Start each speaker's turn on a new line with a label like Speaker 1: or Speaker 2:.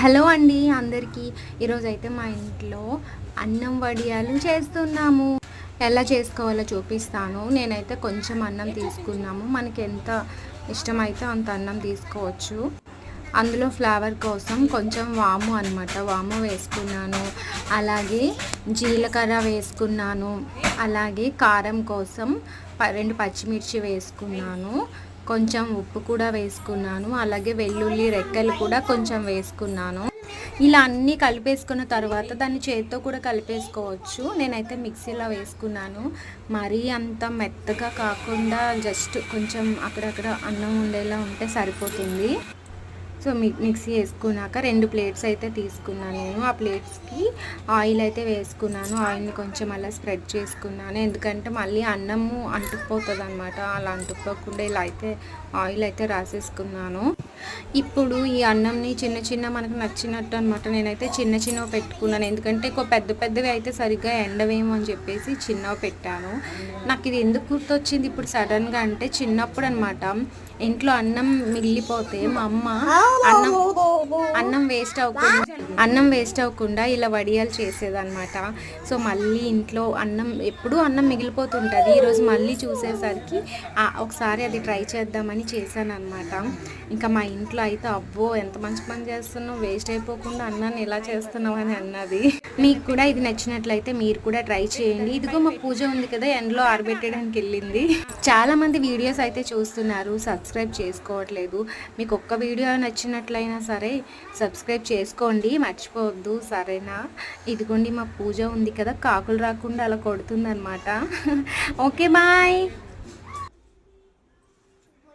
Speaker 1: Hello అండి అందరికీ. ఈరోజు అయితే మా ఇంట్లో అన్నం వడియాలు చేస్తున్నాము. ఎలా చేసుకోవాలో చూపిస్తాను. నేనైతే కొంచెం అన్నం తీసుకున్నాము. మనకి ఎంత ఇష్టమైతే అంత అన్నం తీసుకోవచ్చు. అందులో ఫ్లేవర్ కోసం కొంచెం వాము అనమాట వాము వేసుకున్నాను. అలాగే జీలకర్ర వేసుకున్నాను. అలాగే కారం కోసం ప- రెండు పచ్చిమిర్చి వేసుకున్నాను. కొంచెం ఉప్పు కూడా వేసుకున్నాను. అలాగే వెల్లుల్లి రెక్కలు కూడా కొంచెం వేసుకున్నాను. ఇలా అన్నీ కలిపేసుకున్న తర్వాత దాన్ని చేతితో కూడా కలిపేసుకోవచ్చు. నేనైతే మిక్సీలో వేసుకున్నాను. మరీ అంత మెత్తగా కాకుండా జస్ట్ కొంచెం అక్కడక్కడ అన్నం ఉండేలా ఉంటే సరిపోతుంది. సో మిక్సీ వేసుకున్నాక రెండు ప్లేట్స్ అయితే తీసుకున్నాను నేను. ఆ ప్లేట్స్కి ఆయిల్ అయితే వేసుకున్నాను. ఆయిల్ని కొంచెం అలా స్ప్రెడ్ చేసుకున్నాను. ఎందుకంటే మళ్ళీ అన్నము అంటుకుపోతుంది అనమాట అలా అంటుకుపోకుండా ఇలా అయితే ఆయిల్ అయితే రాసేసుకున్నాను. ఇప్పుడు ఈ అన్నంని చిన్న చిన్న మనకు నచ్చినట్టు అనమాట నేనైతే చిన్న చిన్నవి పెట్టుకున్నాను. ఎందుకంటే ఎక్కువ పెద్ద పెద్దవి అయితే సరిగ్గా ఎండవేమో అని చెప్పేసి చిన్నవి పెట్టాను. నాకు ఇది ఎందుకు గుర్తొచ్చింది ఇప్పుడు సడన్గా అంటే చిన్నప్పుడు అనమాట ఇంట్లో అన్నం మిగిలిపోతే మా అమ్మ అన్నం అన్నం వేస్ట్ అవ్వకుండా అన్నం వేస్ట్ అవ్వకుండా ఇలా వడియాలు చేసేదనమాట సో మళ్ళీ ఇంట్లో అన్నం ఎప్పుడూ అన్నం మిగిలిపోతుంటుంది. ఈరోజు మళ్ళీ చూసేసరికి ఒకసారి అది ట్రై చేద్దామని చేశాను ఇంకా మా ఇంట్లో అయితే అబ్బో ఎంత మంచి పని చేస్తున్నావు. వేస్ట్ అయిపోకుండా అన్నాన్ని ఎలా చేస్తున్నావు అని అన్నది. మీకు కూడా ఇది నచ్చినట్లయితే మీరు కూడా ట్రై చేయండి. ఇదిగో మా పూజ ఉంది కదా ఎండలో ఆరబెట్టడానికి వెళ్ళింది. చాలా మంది వీడియోస్ అయితే చూస్తున్నారు సబ్స్క్రైబ్ చేసుకోవట్లేదు. మీకు ఒక్క వీడియో నచ్చినట్లయినా సరే సబ్స్క్రైబ్ చేసుకోండి. మర్చిపోవద్దు సరేనా? ఇదిగోండి మా పూజ ఉంది కదా కాకులు రాకుండా అలా కొడుతుంది ఓకే బాయ్.